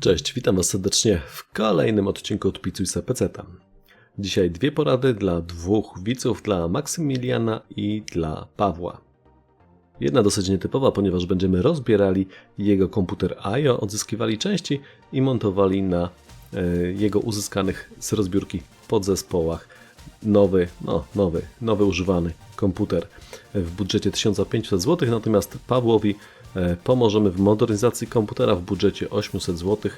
Cześć, witam Was serdecznie w kolejnym odcinku od Picuisa Peceta. Dzisiaj dwie porady dla dwóch widzów, dla Maksymiliana i dla Pawła. Jedna dosyć nietypowa, ponieważ będziemy rozbierali jego komputer IO, odzyskiwali części i montowali na e, jego uzyskanych z rozbiórki podzespołach nowy, no nowy, nowy używany komputer w budżecie 1500 zł, natomiast Pawłowi pomożemy w modernizacji komputera w budżecie 800 zł.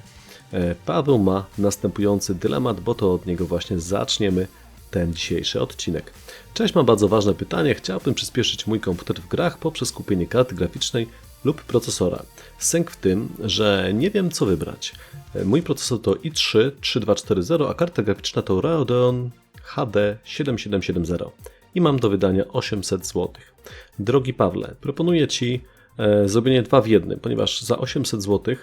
E, Paweł ma następujący dylemat, bo to od niego właśnie zaczniemy ten dzisiejszy odcinek. Cześć, mam bardzo ważne pytanie. Chciałbym przyspieszyć mój komputer w grach poprzez kupienie karty graficznej lub procesora. Sęk w tym, że nie wiem co wybrać. E, Mój procesor to i3 3240, a karta graficzna to Radeon HD 7770 i mam do wydania 800 zł. Drogi Pawle, proponuję Ci e, zrobienie dwa w jednym, ponieważ za 800 zł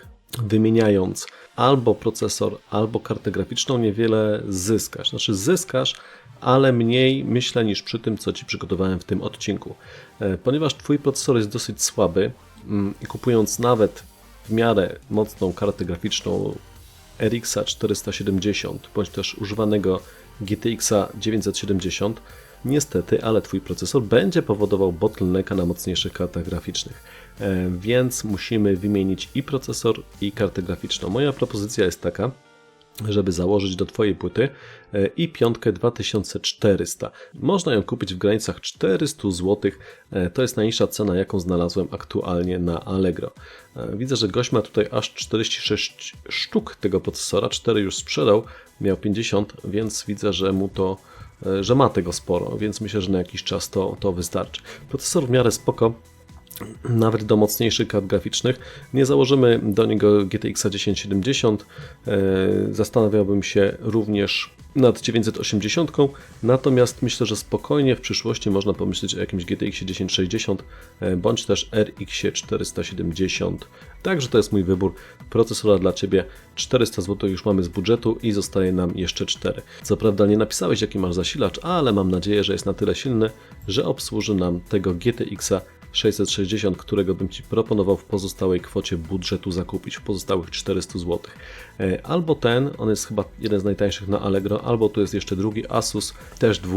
wymieniając albo procesor, albo kartę graficzną niewiele zyskasz. Znaczy zyskasz, ale mniej myślę niż przy tym, co Ci przygotowałem w tym odcinku. E, Ponieważ Twój procesor jest dosyć słaby mm, i kupując nawet w miarę mocną kartę graficzną RX 470 bądź też używanego GTX 970, niestety, ale Twój procesor będzie powodował bottlenecka na mocniejszych kartach graficznych. E, Więc musimy wymienić i procesor, i kartę graficzną. Moja propozycja jest taka, żeby założyć do Twojej płyty e, i piątkę 2400. Można ją kupić w granicach 400 zł. E, To jest najniższa cena, jaką znalazłem aktualnie na Allegro. Widzę, że gość ma tutaj aż 46 sztuk tego procesora, 4 już sprzedał, miał 50, więc widzę, że mu to że ma tego sporo, więc myślę, że na jakiś czas to, to wystarczy. Procesor w miarę spoko, nawet do mocniejszych kart graficznych. Nie założymy do niego GTX 1070. E, Zastanawiałbym się również nad 980, natomiast myślę, że spokojnie w przyszłości można pomyśleć o jakimś GTX 1060 e, bądź też RX 470. Także to jest mój wybór procesora dla Ciebie. 400 zł już mamy z budżetu i zostaje nam jeszcze 4. Co prawda nie napisałeś jaki masz zasilacz, ale mam nadzieję, że jest na tyle silny, że obsłuży nam tego GTX 660, którego bym Ci proponował w pozostałej kwocie budżetu zakupić, w pozostałych 400 zł. E, Albo ten, on jest chyba jeden z najtańszych na Allegro, albo tu jest jeszcze drugi Asus, też 2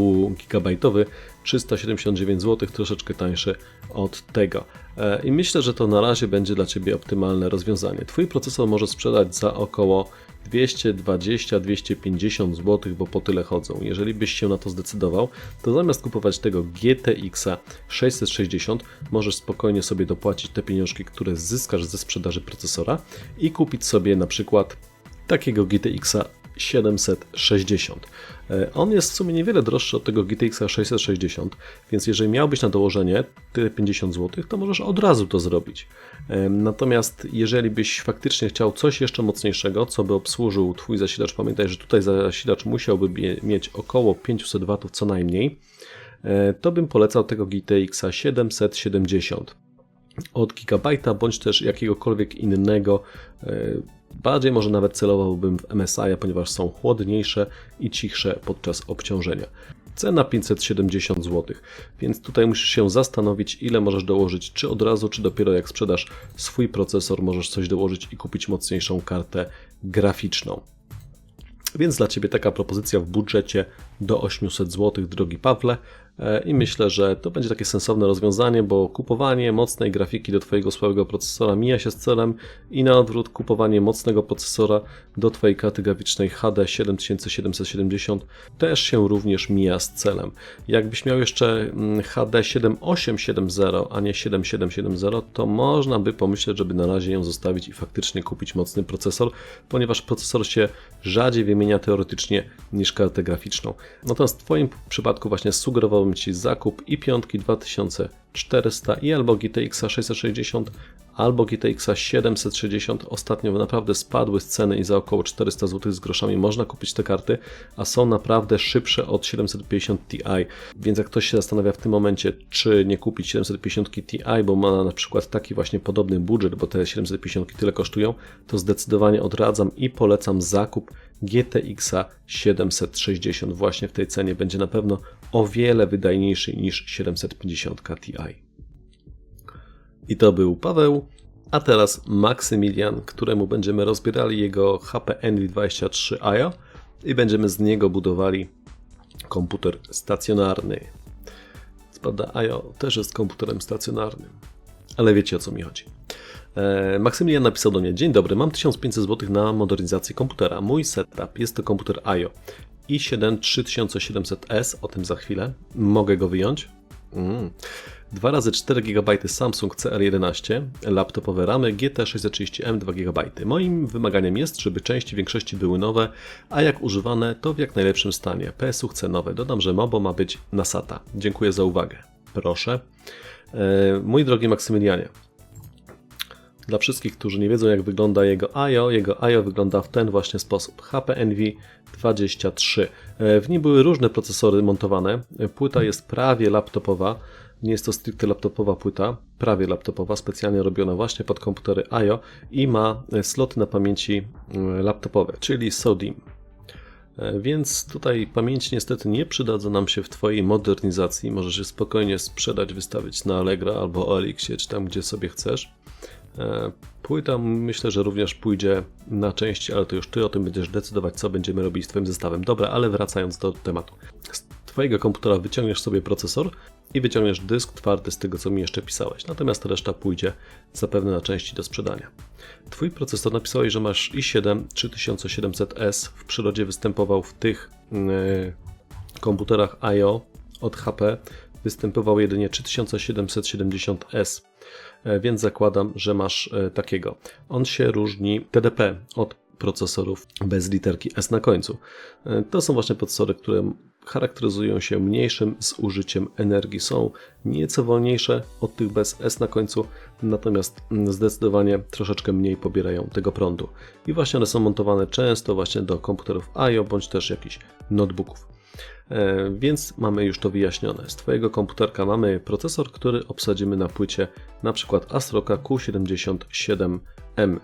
GB, 379 zł, troszeczkę tańszy od tego. E, I myślę, że to na razie będzie dla Ciebie optymalne rozwiązanie. Twój procesor może sprzedać za około 220-250 zł, bo po tyle chodzą. Jeżeli byś się na to zdecydował, to zamiast kupować tego GTX 660, możesz spokojnie sobie dopłacić te pieniążki, które zyskasz ze sprzedaży procesora i kupić sobie na przykład takiego GTX 760. E, On jest w sumie niewiele droższy od tego GTX 660, więc jeżeli miałbyś na dołożenie tyle 50 zł, to możesz od razu to zrobić. E, Natomiast jeżeli byś faktycznie chciał coś jeszcze mocniejszego, co by obsłużył Twój zasilacz, pamiętaj, że tutaj zasilacz musiałby mie- mieć około 500 W co najmniej, e, to bym polecał tego GTX 770 od Gigabajta, bądź też jakiegokolwiek innego. Bardziej może nawet celowałbym w MSI, ponieważ są chłodniejsze i cichsze podczas obciążenia. Cena 570 zł, więc tutaj musisz się zastanowić, ile możesz dołożyć, czy od razu, czy dopiero jak sprzedasz swój procesor, możesz coś dołożyć i kupić mocniejszą kartę graficzną. Więc dla Ciebie taka propozycja w budżecie do 800 zł, drogi Pawle. E, I myślę, że to będzie takie sensowne rozwiązanie, bo kupowanie mocnej grafiki do Twojego słabego procesora mija się z celem i na odwrót kupowanie mocnego procesora do Twojej karty graficznej HD 7770 też się również mija z celem. Jakbyś miał jeszcze mm, HD 7870, a nie 7770, to można by pomyśleć, żeby na razie ją zostawić i faktycznie kupić mocny procesor, ponieważ procesor się rzadziej wymienia teoretycznie niż kartę graficzną. Natomiast w Twoim przypadku właśnie sugerowałbym Ci zakup i piątki 2400 i albo GTX 660, albo GTX 760. Ostatnio naprawdę spadły z ceny i za około 400 zł z groszami można kupić te karty, a są naprawdę szybsze od 750 Ti. Więc jak ktoś się zastanawia w tym momencie, czy nie kupić 750 Ti, bo ma na przykład taki właśnie podobny budżet, bo te 750 tyle kosztują, to zdecydowanie odradzam i polecam zakup GTX 760 właśnie w tej cenie będzie na pewno o wiele wydajniejszy niż 750 Ti. I to był Paweł. A teraz Maksymilian, któremu będziemy rozbierali jego HP Envy 23 IO i będziemy z niego budowali komputer stacjonarny. Co prawda IO też jest komputerem stacjonarnym, ale wiecie o co mi chodzi. E, Maksymilian napisał do mnie: Dzień dobry, mam 1500 zł na modernizację komputera. Mój setup jest to komputer IO i7 3700S, o tym za chwilę. Mogę go wyjąć? Mm. 2 razy 4 GB Samsung CR11, laptopowe ramy GT630M 2 GB. Moim wymaganiem jest, żeby części większości były nowe, a jak używane, to w jak najlepszym stanie. PSU chcę nowe. Dodam, że MOBO ma być na SATA. Dziękuję za uwagę. Proszę. E, mój drogi Maksymilianie, dla wszystkich, którzy nie wiedzą, jak wygląda jego IO, jego IO wygląda w ten właśnie sposób. HP Envy 23. E, W nim były różne procesory montowane. Płyta jest prawie laptopowa. Nie jest to stricte laptopowa płyta, prawie laptopowa, specjalnie robiona właśnie pod komputery IO i ma e, sloty na pamięci e, laptopowe, czyli SODIMM. E, Więc tutaj pamięć niestety nie przydadzą nam się w Twojej modernizacji. Możesz je spokojnie sprzedać, wystawić na Allegro albo OLX, czy tam gdzie sobie chcesz. E, Płyta myślę, że również pójdzie na części, ale to już Ty o tym będziesz decydować, co będziemy robić z Twoim zestawem. Dobra, ale wracając do tematu. Z Twojego komputera wyciągniesz sobie procesor i wyciągniesz dysk twardy z tego, co mi jeszcze pisałeś. Natomiast reszta pójdzie zapewne na części do sprzedania. Twój procesor napisałeś, że masz i7 3700S. W przyrodzie występował w tych yy, komputerach IO od HP. Występował jedynie 3770S e, więc zakładam, że masz e, takiego. On się różni TDP od procesorów bez literki S na końcu. E, To są właśnie procesory, które charakteryzują się mniejszym zużyciem energii. Są nieco wolniejsze od tych bez S na końcu, natomiast mm, zdecydowanie troszeczkę mniej pobierają tego prądu. I właśnie one są montowane często właśnie do komputerów IO bądź też jakichś notebooków. E, Więc mamy już to wyjaśnione. Z Twojego komputerka mamy procesor, który obsadzimy na płycie przykład Asroka Q77M.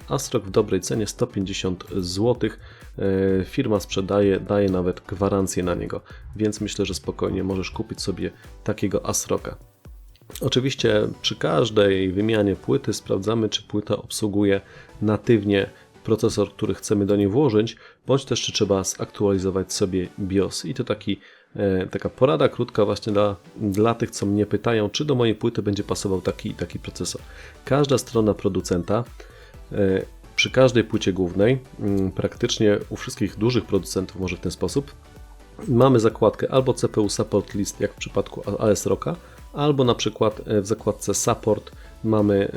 Asrock w dobrej cenie 150 zł. E, Firma sprzedaje, daje nawet gwarancję na niego, więc myślę, że spokojnie możesz kupić sobie takiego Asroka. Oczywiście przy każdej wymianie płyty sprawdzamy, czy płyta obsługuje natywnie procesor, który chcemy do niej włożyć, bądź też czy trzeba zaktualizować sobie BIOS. I to taki, e, taka porada krótka właśnie dla, dla tych, co mnie pytają, czy do mojej płyty będzie pasował taki taki procesor. Każda strona producenta e, przy każdej płycie głównej, mm, praktycznie u wszystkich dużych producentów może w ten sposób, mamy zakładkę albo CPU Support List, jak w przypadku AS Rocka, albo na przykład e, w zakładce Support mamy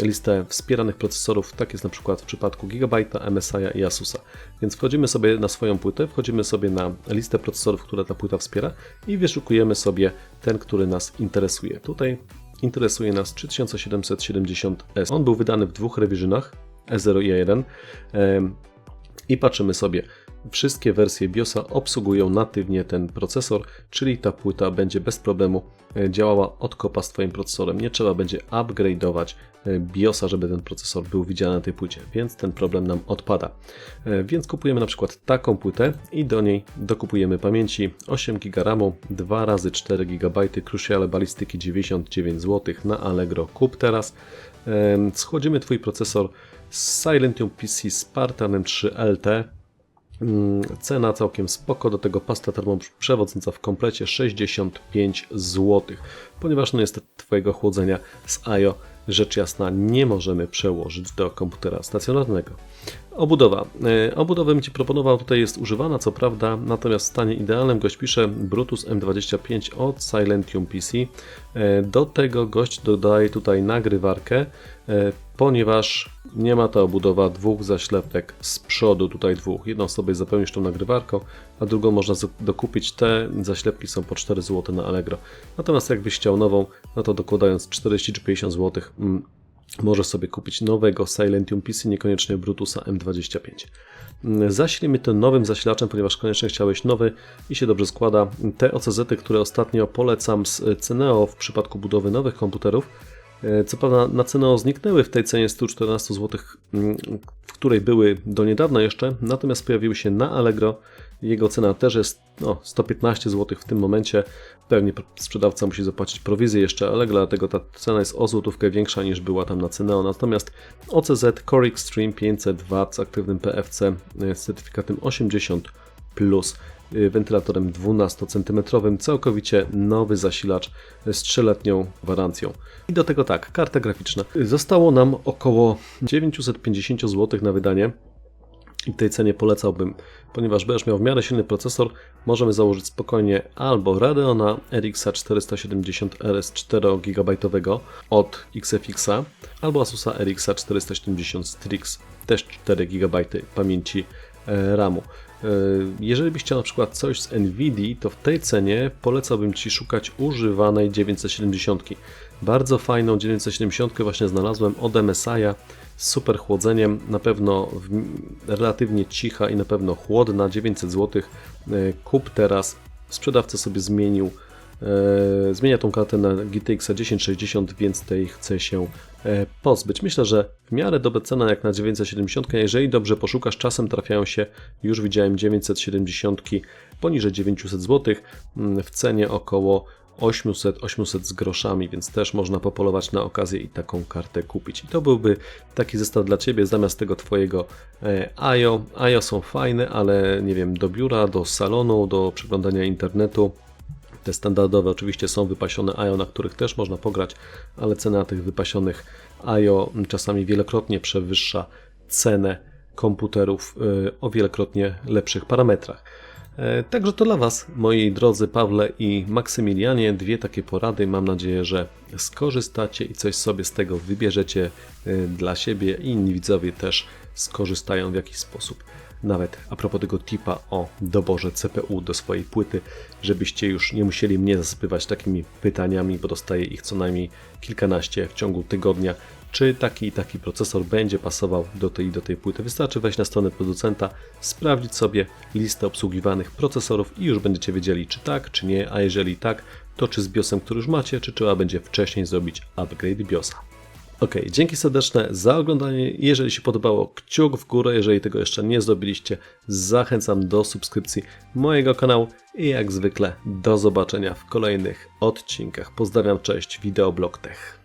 e, listę wspieranych procesorów, tak jest na przykład w przypadku Gigabyte'a, MSI'a i Asusa. Więc wchodzimy sobie na swoją płytę, wchodzimy sobie na listę procesorów, które ta płyta wspiera i wyszukujemy sobie ten, który nas interesuje. Tutaj interesuje nas 3770S. On był wydany w dwóch rewizjonach, E0 i E1 em, i patrzymy sobie. Wszystkie wersje BIOSa obsługują natywnie ten procesor, czyli ta płyta będzie bez problemu działała od kopa z Twoim procesorem. Nie trzeba będzie upgrade'ować e, BIOSa, żeby ten procesor był widziany na tej płycie, więc ten problem nam odpada. E, Więc kupujemy na przykład taką płytę i do niej dokupujemy pamięci 8 GB RAMu, 2 razy 4 GB Cruciale balistyki 99 zł na Allegro. Kup teraz. Em, Schłodzimy Twój procesor z Silentium PC Spartanem 3 LT. Mm, Cena całkiem spoko, do tego pasta termoprzewodząca w komplecie 65 zł. Ponieważ no niestety Twojego chłodzenia z IO rzecz jasna nie możemy przełożyć do komputera stacjonarnego. Obudowa. E, Obudowę bym Ci proponował, tutaj jest używana co prawda, natomiast w stanie idealnym gość pisze Brutus M25 od Silentium PC. E, Do tego gość dodaje tutaj nagrywarkę, e, ponieważ nie ma ta obudowa dwóch zaślepek z przodu, tutaj dwóch. Jedną sobie zapełnisz tą nagrywarką, a drugą można dokupić. Te zaślepki są po 4 zł na Allegro. Natomiast jakbyś chciał nową, no to dokładając 40 czy 50 zł, mm, możesz sobie kupić nowego Silentium PC, niekoniecznie Brutusa M25. Mm, Zaślij to nowym zasilaczem, ponieważ koniecznie chciałeś nowy i się dobrze składa. Te OCZ, które ostatnio polecam z Cineo w przypadku budowy nowych komputerów, Co prawda na cenę zniknęły w tej cenie 114 zł, mm, w której były do niedawna jeszcze, natomiast pojawiły się na Allegro. Jego cena też jest no, 115 zł w tym momencie. Pewnie sprzedawca musi zapłacić prowizję jeszcze Allegro, dlatego ta cena jest o złotówkę większa niż była tam na Ceneo. Natomiast OCZ Core Extreme 500W z aktywnym PFC e, z certyfikatem 80 plus wentylatorem 12 cm, całkowicie nowy zasilacz z 3-letnią gwarancją. I do tego tak, karta graficzna. Zostało nam około 950 zł na wydanie. I tej cenie polecałbym, ponieważ będziesz miał w miarę silny procesor, możemy założyć spokojnie albo Radeona RX 470 RS 4 GB od XFX, albo Asusa RX 470 Strix, też 4 GB pamięci e, RAMu. E, Jeżeli byś chciał na przykład coś z NVIDII, to w tej cenie polecałbym Ci szukać używanej 970. Bardzo fajną 970 właśnie znalazłem od MSI'a z super chłodzeniem, na pewno relatywnie cicha i na pewno chłodna, 900 zł. E, Kup teraz, sprzedawca sobie zmienił, zmienia tą kartę na GTX 1060, więc tej chce się e, pozbyć. Myślę, że w miarę dobra cena jak na 970, jeżeli dobrze poszukasz, czasem trafiają się, już widziałem 970 poniżej 900 zł mm, w cenie około 800, 800 z groszami, więc też można popolować na okazję i taką kartę kupić. I to byłby taki zestaw dla Ciebie zamiast tego Twojego e, IO. IO są fajne, ale nie wiem, do biura, do salonu, do przeglądania internetu. Te standardowe oczywiście są wypasione IO, na których też można pograć, ale cena tych wypasionych IO czasami wielokrotnie przewyższa cenę komputerów e, o wielokrotnie lepszych parametrach. E, Także to dla Was, moi drodzy Pawle i Maksymilianie, dwie takie porady. Mam nadzieję, że skorzystacie i coś sobie z tego wybierzecie e, dla siebie i inni widzowie też skorzystają w jakiś sposób. Nawet a propos tego tipa o doborze CPU do swojej płyty, żebyście już nie musieli mnie zasypywać takimi pytaniami, bo dostaję ich co najmniej kilkanaście w ciągu tygodnia. Czy taki i taki procesor będzie pasował do tej i do tej płyty? Wystarczy wejść na stronę producenta, sprawdzić sobie listę obsługiwanych procesorów i już będziecie wiedzieli, czy tak, czy nie, a jeżeli tak, to czy z BIOSem, który już macie, czy trzeba będzie wcześniej zrobić upgrade BIOSa. Ok, dzięki serdeczne za oglądanie. Jeżeli się podobało, kciuk w górę. Jeżeli tego jeszcze nie zrobiliście, zachęcam do subskrypcji mojego kanału i jak zwykle do zobaczenia w kolejnych odcinkach. Pozdrawiam, cześć, Wideoblog Tech.